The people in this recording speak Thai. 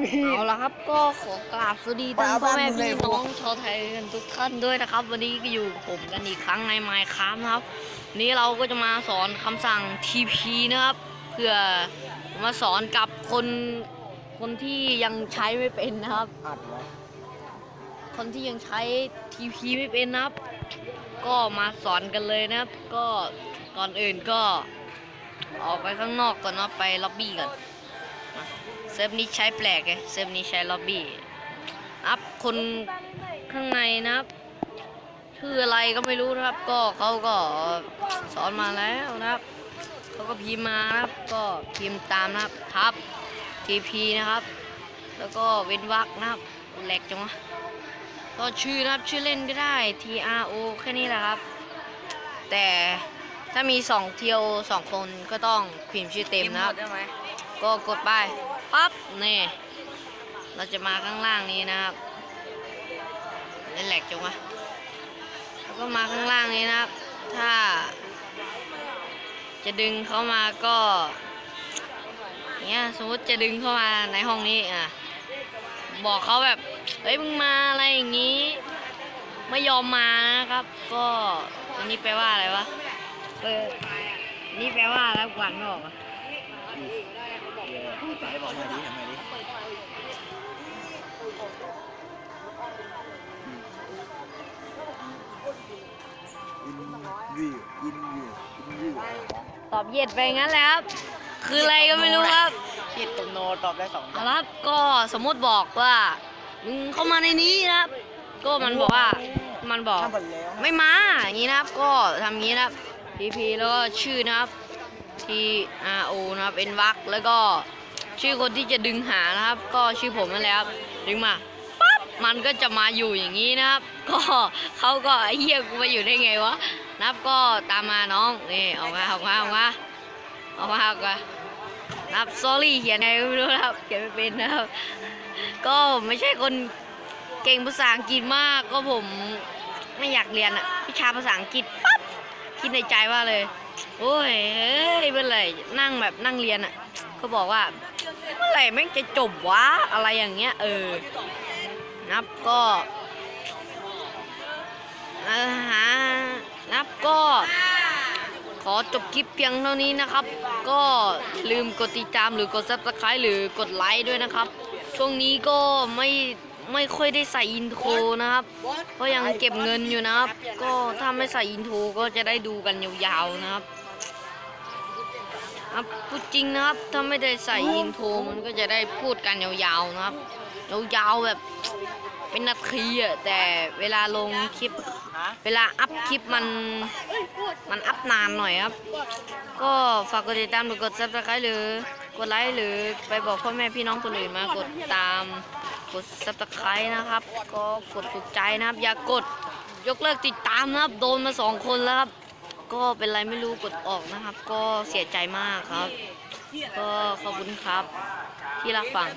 เอาละครับก็ขอกราบสวัสดีท่านพ่อแม่พี่น้องชาวไทยกันทุกท่านด้วยนะครับ วันนี้ก็อยู่กับผมกันอีกครั้งในไมค์ครับนะครับ นี้เราก็จะมาสอนคำสั่ง TP นะครับเพื่อมาสอนกับคนคนที่ยังใช้ไม่เป็นนะครับ คนที่ยังใช้ TP ไม่เป็นนะครับ ก็มาสอนกันเลยนะครับ ก็ก่อนอื่นก็ออกไปข้างนอกก่อนนะไปล็อบบี้ก่อน เซิร์ฟนี้ใช้แปลกไงเซิร์ฟนี้ใช้ล็อบบี้ อัพคนข้างในนะครับ ชื่ออะไรก็ไม่รู้นะครับ ก็เขาก็สอนมาแล้วนะครับเขาก็พิมพ์มานะครับ ก็พิมพ์ตามนะครับทับ TP นะครับ แล้วก็เว้นวรรคนะครับแหลกจังวะก็ชื่อนะครับชื่อเล่นก็ได้ T R O แค่นี้แหละครับ แต่ถ้ามี2เทียวสองคนก็ต้องพิมพ์ชื่อเต็มนะครับได้ไหมก็กดไป ปั๊บนี่ เราจะมาข้างล่างนี้นะครับเล่นแหลกจังวะแล้วก็มาข้างล่างนี้นะครับ ถ้า จะดึงเข้ามาก็เนี่ยสมมติจะดึงเข้ามาในห้องนี้อะบอกเขาแบบเฮ้ยมึงมาอะไรอย่างนี้ ไม่ยอมมานะครับ ก็อันนี้แปลว่าอะไรวะเออนี่แปลว่าแล้วกวนไม่ออกอะ บอกมาดิทำไมดิอินวิวอินวิวอินวิวตอบเย็ดไปงั้นแหละครับ คืออะไรก็ไม่รู้ครับคิดกับโนตอบได้สองเอาละครับก็สมมุติบอกว่ามึงเข้ามาในนี้นะครับ ก็มันบอกว่ามันบอกทำหมดแล้วไม่มาอย่างนี้นะครับ ก็ทำอย่างนี้นะครับ TP แล้วก็ชื่อนะครับ T R O นะครับเป็นวักแล้วก็ชื่อคนที่จะดึงหานะครับ ก็ชื่อผมนั่นแหละครับดึงมาปั๊บมันก็จะมาอยู่อย่างนี้นะครับ ก็เขาก็ไอ้เหี้ยกูมาอยู่ได้ไงวะนะครับก็ตามมาน้องนี่ออกมาออกมาออกมาออกมาออกมานะครับ sorry เขียนไงก็ไม่รู้นะครับเขียนไม่เป็นนะครับ ก็ไม่ใช่คนเก่งภาษาอังกฤษมากก็ผมไม่อยากเรียนอะวิชาภาษาอังกฤษปั๊บคิดในใจว่าเลย โอ้ยเฮ้ยเมื่อไหร่นั่งแบบนั่งเรียนอะก็บอกว่าเมื่อไหร่แม่งจะจบวะอะไรอย่างเงี้ยเออนับก็อ่าฮะนับก็ ขอจบคลิปเพียงเท่านี้นะครับ ก็ลืมกดติดตามหรือกดซับสไครต์หรือกดไลค์ด้วยนะครับ ช่วงนี้ก็ไม่ ไม่ค่อยได้ใส่อินโทรนะครับก็ยังเก็บเงินอยู่นะครับ ก็ถ้าไม่ใส่อินโทรก็จะได้ดูกันยาวๆนะครับครับพูดจริงนะครับ ถ้าไม่ได้ใส่อินโทรมันก็จะได้พูดกันยาวๆนะครับ ยาวๆแบบเป็นนาทีอะแต่เวลาลงคลิปฮะเวลาอัพคลิปมันมันอัพนานหน่อยครับ ก็ฝากกดติดตามหรือกดซับสไครต์หรือกดไลค์หรือไปบอกพ่อแม่พี่น้องคนอื่นมากดตาม กดซับสไครต์นะครับ ก็กดถูกใจนะครับ อย่ากดยกเลิกติดตามนะครับ โดนมาสองคนแล้วครับ ก็เป็นไรไม่รู้กดออกนะครับ ก็เสียใจมากครับ ก็ขอบคุณครับ ที่รับฟัง